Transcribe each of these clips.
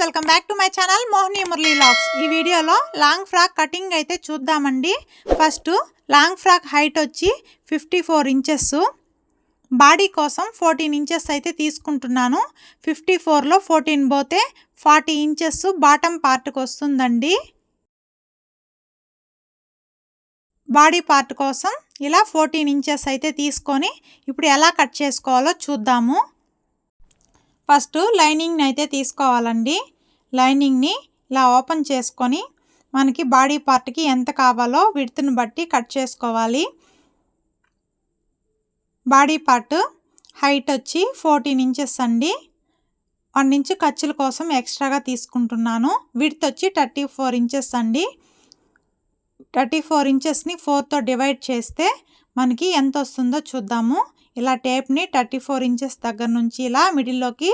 Welcome back to my channel Mohini Murali looks. ఈ వీడియోలో long frock cutting అయితే చూద్దామండి. ఫస్ట్ లాంగ్ ఫ్రాక్ హైట్ వచ్చి ఫిఫ్టీ ఫోర్ ఇంచెస్. బాడీ కోసం fourteen inches అయితే తీసుకుంటున్నాను. ఫిఫ్టీ ఫోర్లో ఫోర్టీన్ పోతే ఫార్టీ ఇంచెస్ బాటమ్ పార్ట్కి వస్తుందండి. బాడీ పార్ట్ కోసం ఇలా ఫోర్టీన్ ఇంచెస్ అయితే తీసుకొని ఇప్పుడు ఎలా కట్ చేసుకోవాలో చూద్దాము. ఫస్ట్ లైనింగ్ని అయితే తీసుకోవాలండి. లైనింగ్ని ఇలా ఓపెన్ చేసుకొని మనకి బాడీ పార్ట్కి ఎంత కావాలో విడుతుని బట్టి కట్ చేసుకోవాలి. బాడీ పార్ట్ హైట్ వచ్చి ఫోర్టీన్ ఇంచెస్ అండి. వన్ ఇంచు ఖర్చుల కోసం ఎక్స్ట్రాగా తీసుకుంటున్నాను. విడ్త్ వచ్చి థర్టీ ఫోర్ ఇంచెస్ అండి. థర్టీ ఫోర్ ఇంచెస్ని ఫోర్తో డివైడ్ చేస్తే మనకి ఎంత వస్తుందో చూద్దాము. ఇలా టేప్ని థర్టీ ఫోర్ ఇంచెస్ దగ్గర నుంచి ఇలా మిడిల్లోకి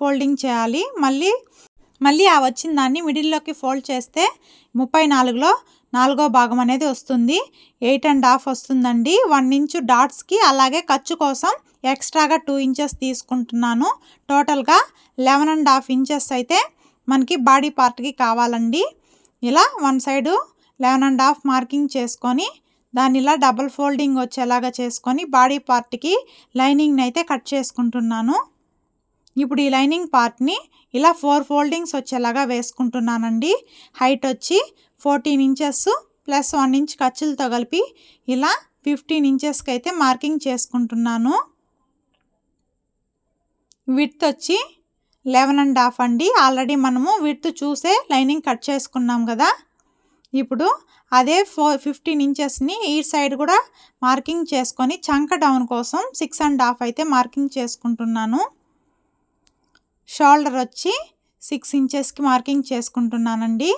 ఫోల్డింగ్ చేయాలి. మళ్ళీ మళ్ళీ ఆ వచ్చిన దాన్ని మిడిల్లోకి ఫోల్డ్ చేస్తే ముప్పై నాలుగులో నాలుగో భాగం అనేది వస్తుంది. ఎయిట్ అండ్ హాఫ్ వస్తుందండి. వన్ ఇంచు డాట్స్కి అలాగే ఖర్చు కోసం ఎక్స్ట్రాగా టూ ఇంచెస్ తీసుకుంటున్నాను. టోటల్గా లెవెన్ అండ్ హాఫ్ ఇంచెస్ అయితే మనకి బాడీ పార్ట్కి కావాలండి. ఇలా one side eleven and half marking చేసుకొని దాన్ని ఇలా డబుల్ ఫోల్డింగ్ వచ్చేలాగా చేసుకొని బాడీ పార్ట్కి లైనింగ్ని అయితే కట్ చేసుకుంటున్నాను. ఇప్పుడు ఈ లైనింగ్ పార్ట్ని ఇలా ఫోర్ ఫోల్డింగ్స్ వచ్చేలాగా వేసుకుంటున్నానండి. హైట్ వచ్చి fourteen inches plus one inch ఖర్చులతో కలిపి ఇలా ఫిఫ్టీన్ ఇంచెస్కి అయితే మార్కింగ్ చేసుకుంటున్నాను. విడ్త్ వచ్చి లెవెన్ అండ్ హాఫ్ అండి. ఆల్రెడీ మనము విడ్త్ చూసే లైనింగ్ కట్ చేసుకున్నాం కదా. ఇప్పుడు అదే ఫో ఫిఫ్టీన్ ఇంచెస్ని ఈ సైడ్ కూడా మార్కింగ్ చేసుకొని చంక డౌన్ కోసం సిక్స్ అండ్ హాఫ్ అయితే మార్కింగ్ చేసుకుంటున్నాను. షోల్డర్ వచ్చి సిక్స్ ఇంచెస్కి మార్కింగ్ చేసుకుంటున్నానండి.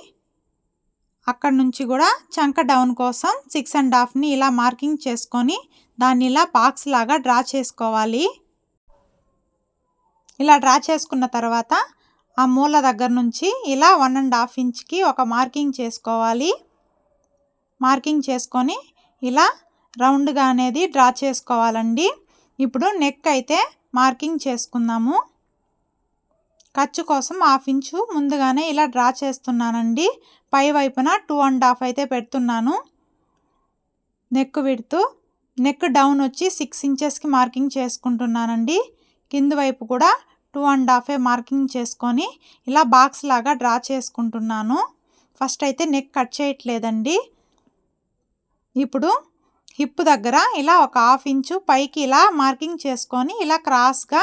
అక్కడ నుంచి కూడా చంక డౌన్ కోసం సిక్స్ అండ్ హాఫ్ని ఇలా మార్కింగ్ చేసుకొని దాన్ని ఇలా బాక్స్ లాగా డ్రా చేసుకోవాలి. ఇలా డ్రా చేసుకున్న తర్వాత ఆ మూల దగ్గర నుంచి ఇలా వన్ అండ్ హాఫ్ ఇంచ్కి ఒక మార్కింగ్ చేసుకోవాలి. మార్కింగ్ చేసుకొని ఇలా రౌండ్గా అనేది డ్రా చేసుకోవాలండి. ఇప్పుడు నెక్ అయితే మార్కింగ్ చేసుకుందాము. ఖర్చు కోసం హాఫ్ ఇంచు ముందుగానే ఇలా డ్రా చేస్తున్నానండి. పై వైపున టూ అండ్ హాఫ్ అయితే పెడుతున్నాను. నెక్ విడుతూ నెక్ డౌన్ వచ్చి సిక్స్ ఇంచెస్కి మార్కింగ్ చేసుకుంటున్నానండి. కింద వైపు కూడా టూ అండ్ హాఫే మార్కింగ్ చేసుకొని ఇలా బాక్స్ లాగా డ్రా చేసుకుంటున్నాను. ఫస్ట్ అయితే నెక్ కట్ చేయట్లేదండి. ఇప్పుడు హిప్ దగ్గర ఇలా ఒక హాఫ్ ఇంచు పైకి ఇలా మార్కింగ్ చేసుకొని ఇలా క్రాస్గా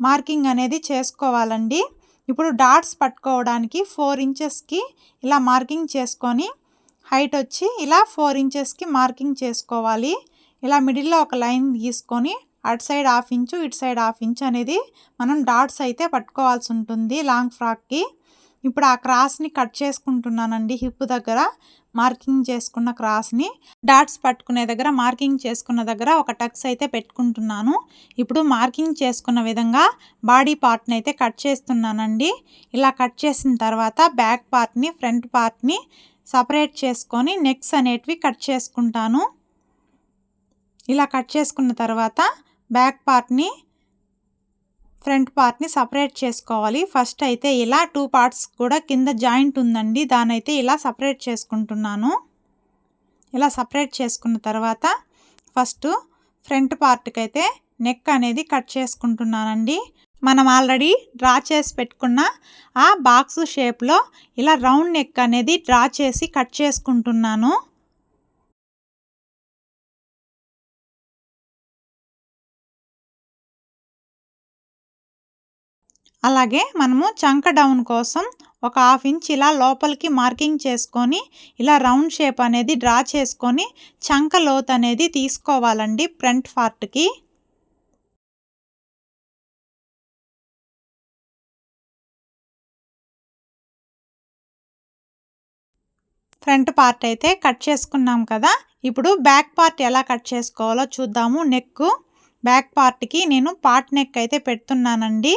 మార్కింగ్ అనేది చేసుకోవాలండి. ఇప్పుడు డాట్స్ పట్టుకోవడానికి ఫోర్ ఇంచెస్కి ఇలా మార్కింగ్ చేసుకొని హైట్ వచ్చి ఇలా ఫోర్ ఇంచెస్కి మార్కింగ్ చేసుకోవాలి. ఇలా మిడిల్లో ఒక లైన్ గీసుకొని అటు సైడ్ హాఫ్ ఇంచు ఇటు సైడ్ హాఫ్ ఇంచు అనేది మనం డాట్స్ అయితే పట్టుకోవాల్సి ఉంటుంది లాంగ్ ఫ్రాక్కి. ఇప్పుడు ఆ క్రాస్ని కట్ చేసుకుంటున్నానండి హిప్ దగ్గర మార్కింగ్ చేసుకున్న క్రాస్ని. డాట్స్ పట్టుకునే దగ్గర మార్కింగ్ చేసుకున్న దగ్గర ఒక టక్స్ అయితే పెట్టుకుంటున్నాను. ఇప్పుడు మార్కింగ్ చేసుకున్న విధంగా బాడీ పార్ట్ని అయితే కట్ చేస్తున్నానండి. ఇలా కట్ చేసిన తర్వాత బ్యాక్ పార్ట్ని ఫ్రంట్ పార్ట్ని సపరేట్ చేసుకొని నెక్స్ అనేటివి కట్ చేసుకుంటాను. ఇలా కట్ చేసుకున్న తర్వాత బ్యాక్ పార్ట్ని ఫ్రంట్ పార్ట్ని సపరేట్ చేసుకోవాలి. ఫస్ట్ అయితే ఇలా టూ పార్ట్స్ కూడా కింద జాయింట్ ఉందండి. దాని అయితే ఇలా సపరేట్ చేసుకుంటున్నాను. ఇలా సపరేట్ చేసుకున్న తర్వాత ఫస్ట్ ఫ్రంట్ పార్ట్కి అయితే నెక్ అనేది కట్ చేసుకుంటున్నానండి. మనం ఆల్రెడీ డ్రా చేసి పెట్టుకున్న ఆ బాక్స్ షేప్లో ఇలా రౌండ్ నెక్ అనేది డ్రా చేసి కట్ చేసుకుంటున్నాను. అలాగే మనము చంక డౌన్ కోసం ఒక హాఫ్ ఇంచ్ ఇలా లోపలికి మార్కింగ్ చేసుకొని ఇలా రౌండ్ షేప్ అనేది డ్రా చేసుకొని చంక లోత్ అనేది తీసుకోవాలండి ఫ్రంట్ పార్ట్కి ఫ్రంట్ పార్ట్ అయితే కట్ చేసుకున్నాం కదా ఇప్పుడు బ్యాక్ పార్ట్ ఎలా కట్ చేసుకోవాలో చూద్దాము నెక్ బ్యాక్ పార్ట్కి నేను పార్ట్ నెక్ అయితే పెడుతున్నానండి.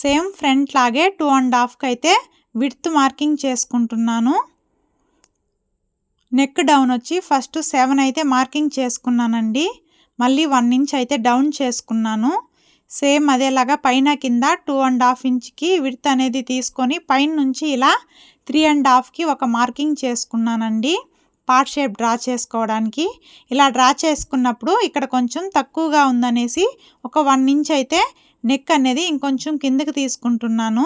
సేమ్ ఫ్రంట్ లాగే టూ అండ్ హాఫ్కి అయితే విడ్త్ మార్కింగ్ చేసుకుంటున్నాను. నెక్ డౌన్ వచ్చి ఫస్ట్ సెవెన్ అయితే మార్కింగ్ చేసుకున్నానండి. మళ్ళీ వన్ ఇంచ్ అయితే డౌన్ చేసుకున్నాను. సేమ్ అదేలాగా పైన కింద టూ అండ్ హాఫ్ ఇంచ్కి విడ్త్ అనేది తీసుకొని పైన నుంచి ఇలా త్రీ అండ్ హాఫ్కి ఒక మార్కింగ్ చేసుకున్నానండి. పార్ట్ షేప్ డ్రా చేసుకోవడానికి. ఇలా డ్రా చేసుకున్నప్పుడు ఇక్కడ కొంచెం తక్కువగా ఉందనేసి ఒక వన్ ఇంచ్ అయితే నెక్ అనేది ఇంకొంచెం కిందకి తీసుకుంటున్నాను.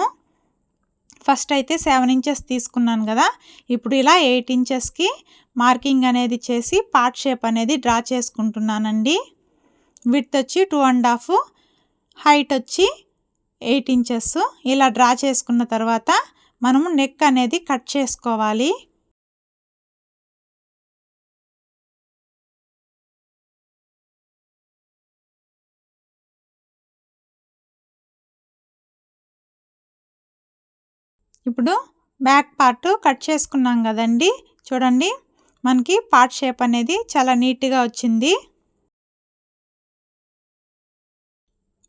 ఫస్ట్ అయితే సెవెన్ ఇంచెస్ తీసుకున్నాను కదా. ఇప్పుడు ఇలా ఎయిట్ ఇంచెస్కి మార్కింగ్ అనేది చేసి పార్ట్ షేప్ అనేది డ్రా చేసుకుంటున్నానండి. విడ్త్ వచ్చి టూ అండ్ హాఫ్ హైట్ వచ్చి ఎయిట్ ఇంచెస్. ఇలా డ్రా చేసుకున్న తర్వాత మనము నెక్ అనేది కట్ చేసుకోవాలి. ఇప్పుడు బ్యాక్ పార్ట్ కట్ చేసుకున్నాం కదండి. చూడండి మనకి పార్ట్ షేప్ అనేది చాలా నీట్గా వచ్చింది.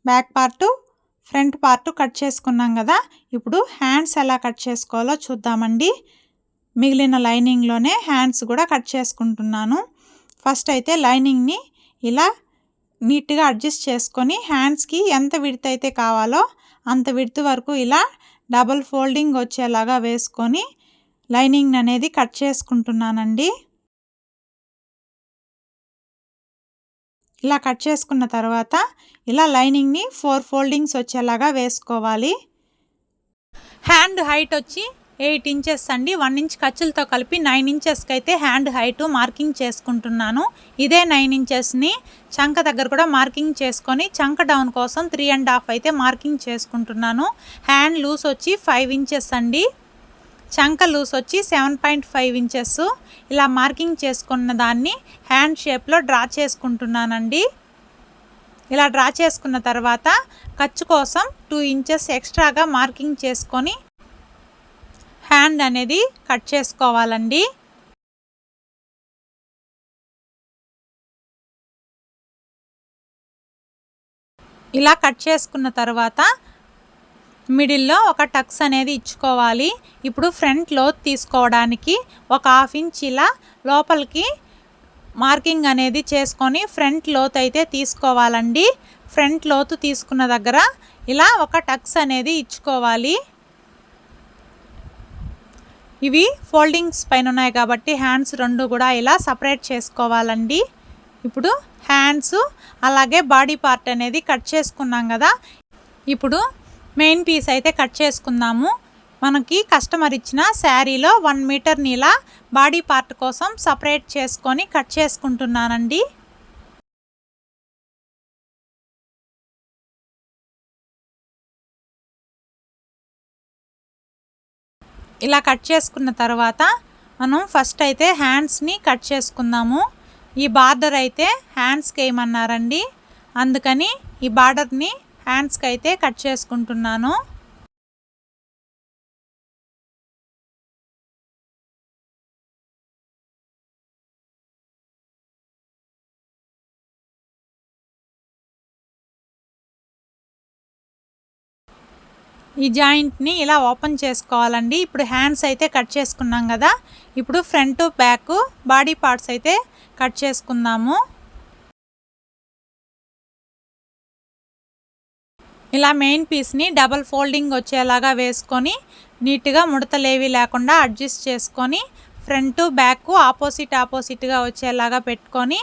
Back part front part cut చేసుకున్నాం కదా. ఇప్పుడు హ్యాండ్స్ ఎలా కట్ చేసుకోవాలో చూద్దామండి. మిగిలిన లైనింగ్లోనే హ్యాండ్స్ కూడా కట్ చేసుకుంటున్నాను. ఫస్ట్ అయితే లైనింగ్ని ఇలా నీట్గా అడ్జస్ట్ చేసుకొని హ్యాండ్స్కి ఎంత విడత అయితే కావాలో అంత విడత వరకు ఇలా డబల్ ఫోల్డింగ్ వచ్చేలాగా వేసుకొని లైనింగ్ అనేది కట్ చేసుకుంటున్నానండి. ఇలా కట్ చేసుకున్న తర్వాత ఇలా లైనింగ్ని ఫోర్ ఫోల్డింగ్స్ వచ్చేలాగా వేసుకోవాలి. హ్యాండ్ హైట్ వచ్చి ఎయిట్ ఇంచెస్ అండి. వన్ ఇంచ్ ఖర్చులతో కలిపి నైన్ ఇంచెస్కి అయితే హ్యాండ్ హైట్ మార్కింగ్ చేసుకుంటున్నాను. ఇదే నైన్ ఇంచెస్ని చంక దగ్గర కూడా మార్కింగ్ చేసుకొని చంక డౌన్ కోసం త్రీ అండ్ హాఫ్ అయితే మార్కింగ్ చేసుకుంటున్నాను. హ్యాండ్ లూస్ వచ్చి ఫైవ్ ఇంచెస్ అండి. చంక లూస్ వచ్చి సెవెన్ పాయింట్ ఫైవ్ ఇంచెస్. ఇలా మార్కింగ్ చేసుకున్న దాన్ని హ్యాండ్ షేప్లో డ్రా చేసుకుంటున్నానండి. ఇలా డ్రా చేసుకున్న తర్వాత ఖర్చు కోసం టూ ఇంచెస్ ఎక్స్ట్రాగా మార్కింగ్ చేసుకొని హ్యాండ్ అనేది కట్ చేసుకోవాలండి. ఇలా కట్ చేసుకున్న తర్వాత మిడిల్లో ఒక టక్స్ అనేది ఇచ్చుకోవాలి. ఇప్పుడు ఫ్రంట్ లోత్ తీసుకోవడానికి ఒక హాఫ్ ఇంచ్ ఇలా లోపలికి మార్కింగ్ అనేది చేసుకొని ఫ్రంట్ లోత్ అయితే తీసుకోవాలండి. ఫ్రంట్ లోతు తీసుకున్న దగ్గర ఇలా ఒక టక్స్ అనేది ఇచ్చుకోవాలి. ఇవి ఫోల్డింగ్స్ పైన ఉన్నాయి కాబట్టి హ్యాండ్స్ రెండు కూడా ఇలా సపరేట్ చేసుకోవాలండి. ఇప్పుడు హ్యాండ్స్ అలాగే బాడీ పార్ట్ అనేది కట్ చేసుకున్నాం కదా. ఇప్పుడు మెయిన్ పీస్ అయితే కట్ చేసుకుందాము. మనకి కస్టమర్ ఇచ్చిన శారీలో వన్ మీటర్ నీలా బాడీ పార్ట్ కోసం సపరేట్ చేసుకొని కట్ చేసుకుంటున్నానండి. ఇలా కట్ చేసుకున్న తర్వాత మనం ఫస్ట్ అయితే హ్యాండ్స్ని కట్ చేసుకుందాము. ఈ బార్డర్ అయితే హ్యాండ్స్కి వేయమన్నారండి అందుకని ఈ బార్డర్ని హ్యాండ్స్కి అయితే కట్ చేసుకుంటున్నాను. ఈ జాయింట్ని ఇలా ఓపెన్ చేసుకోవాలండి. ఇప్పుడు హ్యాండ్స్ అయితే కట్ చేసుకున్నాం కదా. ఇప్పుడు ఫ్రంట్ బ్యాక్ బాడీ పార్ట్స్ అయితే కట్ చేసుకుందాము. ఇలా మెయిన్ పీస్ని డబల్ ఫోల్డింగ్ వచ్చేలాగా వేసుకొని నీట్గా ముడతలేవి లేకుండా అడ్జస్ట్ చేసుకొని ఫ్రంట్ బ్యాక్ ఆపోజిట్ ఆపోజిట్గా వచ్చేలాగా పెట్టుకొని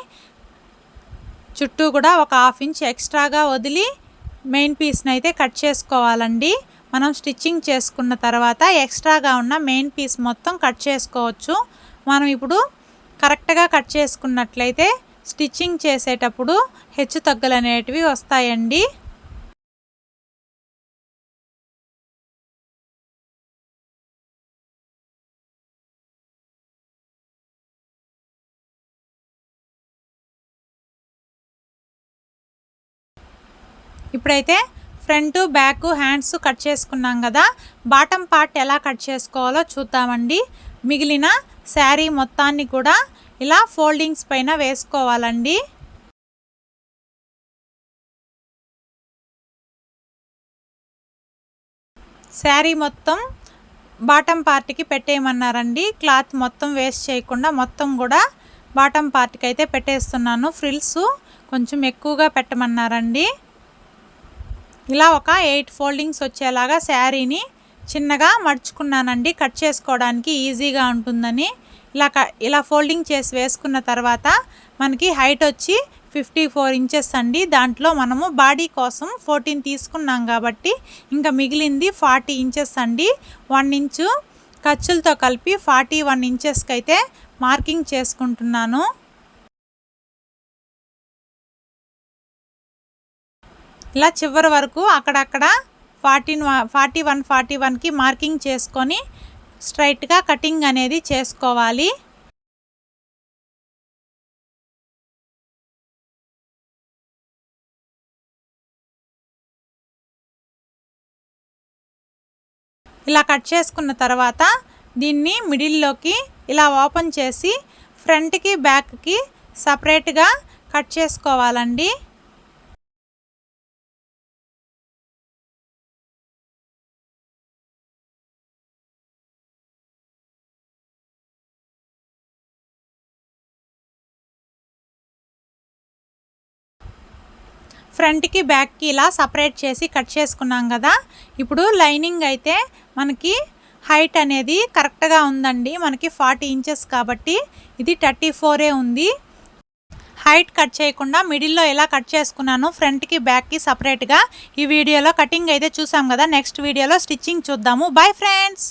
చుట్టూ కూడా ఒక హాఫ్ ఇంచ్ ఎక్స్ట్రాగా వదిలి మెయిన్ పీస్ని అయితే కట్ చేసుకోవాలండి. మనం స్టిచ్చింగ్ చేసుకున్న తర్వాత ఎక్స్ట్రాగా ఉన్న మెయిన్ పీస్ మొత్తం కట్ చేసుకోవచ్చు. మనం ఇప్పుడు కరెక్ట్గా కట్ చేసుకున్నట్లయితే స్టిచ్చింగ్ చేసేటప్పుడు హెచ్చు తగ్గులు అనేటివి వస్తాయండి. ఇప్పుడైతే ఫ్రంట్ బ్యాక్ హ్యాండ్స్ కట్ చేసుకున్నాం కదా. బాటమ్ పార్ట్ ఎలా కట్ చేసుకోవాలో చూద్దామండి. మిగిలిన శారీ మొత్తాన్ని కూడా ఇలా ఫోల్డింగ్స్ పైన వేసుకోవాలండి. శారీ మొత్తం బాటమ్ పార్ట్కి పెట్టేయమన్నారండి. క్లాత్ మొత్తం వేస్ట్ చేయకుండా మొత్తం కూడా బాటమ్ పార్ట్కి అయితే పెట్టేస్తున్నాను. ఫ్రిల్స్ కొంచెం ఎక్కువగా పెట్టమన్నారండి. ఇలా ఒక ఎయిట్ ఫోల్డింగ్స్ వచ్చేలాగా శారీని చిన్నగా మడుచుకున్నానండి. కట్ చేసుకోవడానికి ఈజీగా ఉంటుందని. ఇలా క ఇలా ఫోల్డింగ్ చేసి వేసుకున్న తర్వాత మనకి హైట్ వచ్చి ఫిఫ్టీ ఫోర్ ఇంచెస్ అండి. దాంట్లో మనము బాడీ కోసం ఫోర్టీన్ తీసుకున్నాం కాబట్టి ఇంకా మిగిలింది ఫార్టీ ఇంచెస్ అండి. వన్ ఇంచు ఖర్చులతో కలిపి ఫార్టీ వన్ ఇంచెస్కి అయితే మార్కింగ్ చేసుకుంటున్నాను. ఇలా చివరి వరకు అక్కడక్కడ ఫార్టీన్ ఫార్టీ వన్ ఫార్టీ వన్కి మార్కింగ్ చేసుకొని స్ట్రైట్గా కటింగ్ అనేది చేసుకోవాలి. ఇలా కట్ చేసుకున్న తర్వాత దీన్ని మిడిల్లోకి ఇలా ఓపెన్ చేసి ఫ్రంట్కి బ్యాక్కి సపరేట్గా కట్ చేసుకోవాలండి. ఫ్రంట్కి బ్యాక్కి ఇలా సపరేట్ చేసి కట్ చేసుకున్నాం కదా. ఇప్పుడు లైనింగ్ అయితే మనకి హైట్ అనేది కరెక్ట్గా ఉందండి. మనకి ఫార్టీ ఇంచెస్ కాబట్టి ఇది థర్టీ ఫోరే ఉంది. హైట్ కట్ చేయకుండా మిడిల్లో ఎలా కట్ చేసుకున్నాను ఫ్రంట్కి బ్యాక్కి సపరేట్గా ఈ వీడియోలో కటింగ్ అయితే చూసాం కదా. నెక్స్ట్ వీడియోలో స్టిచ్చింగ్ చూద్దాము. Bye friends!